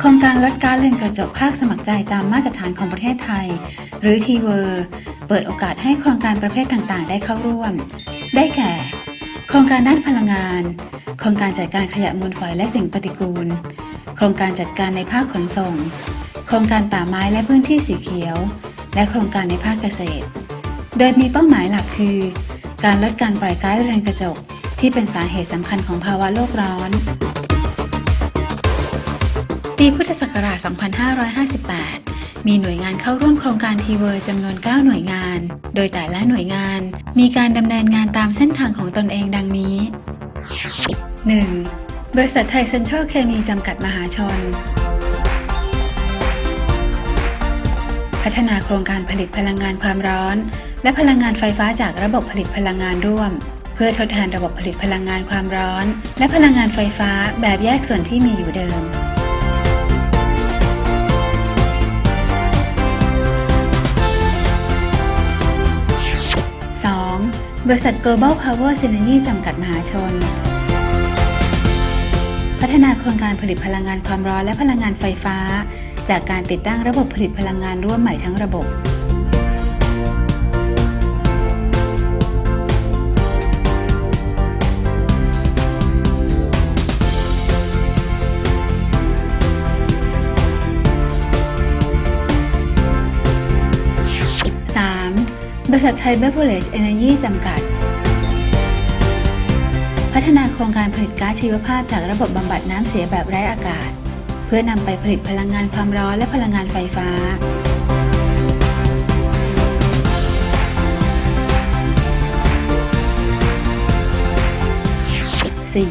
โครงการลดกาซเรือนกระจกภาคสมัครใจตามมาตรฐานของประเทศไทย หรือทีเวอร์เปิดโอกาสให้โครงการประเภทต่างๆ ได้เข้าร่วม ได้แก่ โครงการด้านพลังงาน โครงการจัดการขยะมูลฝอยและสิ่งปฏิกูล โครงการจัดการในภาคขนส่ง โครงการป่าไม้และพื้นที่สีเขียว และโครงการในภาคเกษตร โดยมีเป้าหมายหลักคือ การลดการปล่อยก๊าซเรือนกระจก ที่เป็นสาเหตุสำคัญของภาวะโลกร้อน ปีพุทธศักราช 2558 มีหน่วยงานเข้าร่วมโครงการทีเวอร์จำนวน 9 หน่วยงาน โดยแต่ละหน่วยงานมีการดำเนินงานตามเส้นทางของตนเองดังนี้ 1. บริษัทไทยเซ็นทรัลเคมีจำกัดมหาชน พัฒนาโครงการผลิตพลังงานความร้อน และพลังงานไฟฟ้าจากระบบผลิตพลังงานร่วมเพื่อทดแทนระบบผลิตพลังงานความร้อน และพลังงานไฟฟ้าแบบแยกส่วนที่มีอยู่เดิม บริษัท Global Power Synergy จำกัดมหาชน พัฒนาโครงการผลิตพลังงานความร้อนและพลังงานไฟฟ้า จากการติดตั้งระบบผลิตพลังงานร่วมใหม่ทั้งระบบ 3. บริษัทไทยเบเวอร์เรจเอเนจีจำกัด พัฒนาโครงการผลิตก๊าซชีวภาพจากระบบบำบัดน้ำเสียแบบไร้อากาศ เพื่อนำไปผลิตพลังงานความร้อนและพลังงานไฟฟ้า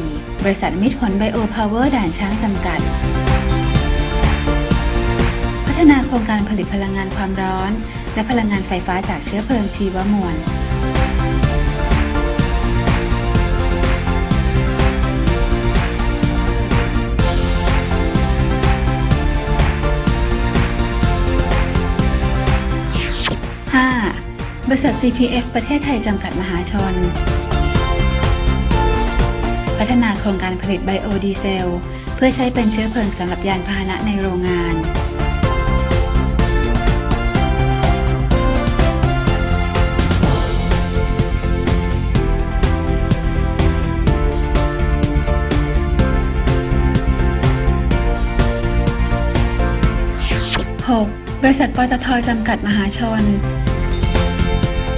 4. บริษัทมิตรผลไบโอพาวเวอร์ด่านช้างจำกัด พัฒนาโครงการผลิตพลังงานความร้อน และพลังงานไฟฟ้าจากเชื้อเพลิงชีวมวลบริษัท CPF ประเทศไทยจำกัดมหาชน พัฒนาโครงการผลิตไบโอดีเซล เพื่อใช้เป็นเชื้อเพลิงสำหรับยานพาหนะในโรงงาน บริษัทปตทจำกัดมหาชน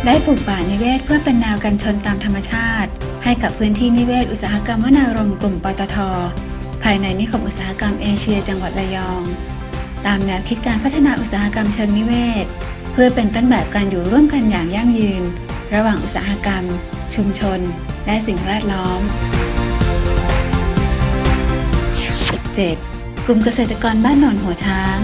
ได้ปลูกป่านิเวศเพื่อเป็นแนวกันชนตามธรรมชาติ ให้กับพื้นที่นิเวศอุตสาหกรรมวนารมกลุ่มปตท ภายในนิคมอุตสาหกรรมเอเชียจังหวัดระยอง ตามแนวคิดการพัฒนาอุตสาหกรรมเชิงนิเวศ เพื่อเป็นต้นแบบการอยู่ร่วมกันอย่างยั่งยืน ระหว่างอุตสาหกรรม ชุมชน และสิ่งแวดล้อม 7. กลุ่มเกษตรกรบ้านโนนหัวช้าง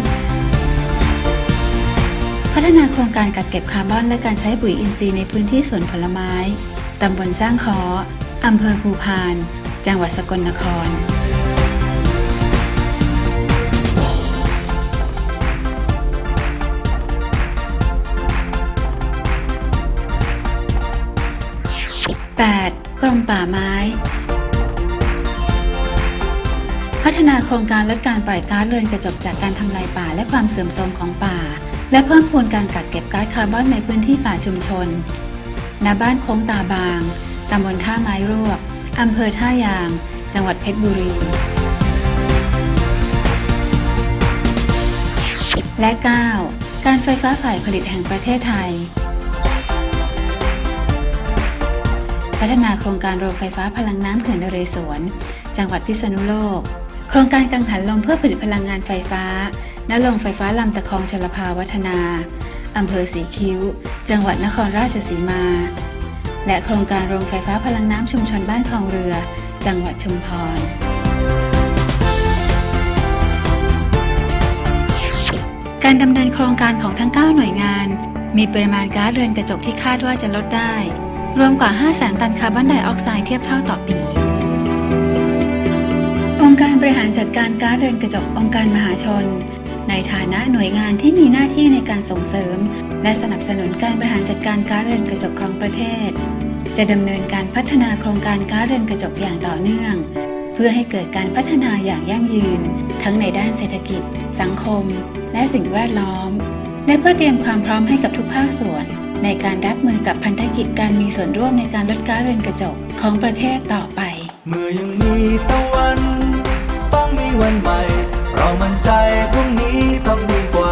พัฒนาโครงการกักเก็บคาร์บอนและการใช้ปุ๋ยอินทรีย์ในพื้นที่สวนผลไม้ ตำบลสร้างคออำเภอภูพาน จังหวัดสกลนคร 8. กรมป่าไม้ พัฒนาโครงการลดการปล่อยก๊าซเรือนกระจกจากการทำลายป่าและความเสื่อมโทรมของป่า และเพิ่มพูนการกักเก็บก๊าซคาร์บอนในพื้นที่ป่าชุมชน ณ บ้านโค้งตาบาง ตำบลท่าไม้รวก อำเภอท่ายาง จังหวัดเพชรบุรี และ 9. การไฟฟ้าฝ่ายผลิตแห่งประเทศไทย พัฒนาโครงการโรงไฟฟ้าพลังน้ำเขื่อนนเรศวร จังหวัดพิษณุโลก โครงการกังหันลมเพื่อผลิตพลังงานไฟฟ้า ณโรงไฟฟ้าลำตะคองชลภาวัฒนา อำเภอสีคิ้ว จังหวัดนครราชสีมา และโครงการโรงไฟฟ้าพลังน้ำชุมชนบ้านคลองเรือ จังหวัดชุมพร การดำเนินโครงการของทั้ง 9 หน่วยงาน มีปริมาณก๊าซเรือนกระจกที่คาดว่าจะลดได้ รวมกว่า 5 0 0 0 0 0 ตันคาร์บอนไดออกไซด์เทียบเท่าต่อปี องค์การบริหารจัดการก๊าซเรือนกระจกองค์การมหาชน ในฐานะหน่วยงานที่มีหน้าที่ในการส่งเสริม และสนับสนุนการบริหารจัดการก๊าซเรือนกระจกของประเทศ จะดำเนินการพัฒนาโครงการก๊าซเรือนกระจกอย่างต่อเนื่อง เพื่อให้เกิดการพัฒนาอย่างยั่งยืน ทั้งในด้านเศรษฐกิจ สังคม และสิ่งแวดล้อม และเพื่อเตรียมความพร้อมให้กับทุกภาคส่วน ในการรับมือกับพันธกิจการมีส่วนร่วมในการลดก๊าซเรือนกระจกของประเทศต่อไป เมื่อยังมีตะวัน ต้องมีวันใหม่ เรามั่นใจพรุ่งนี้ต้องดีกว่า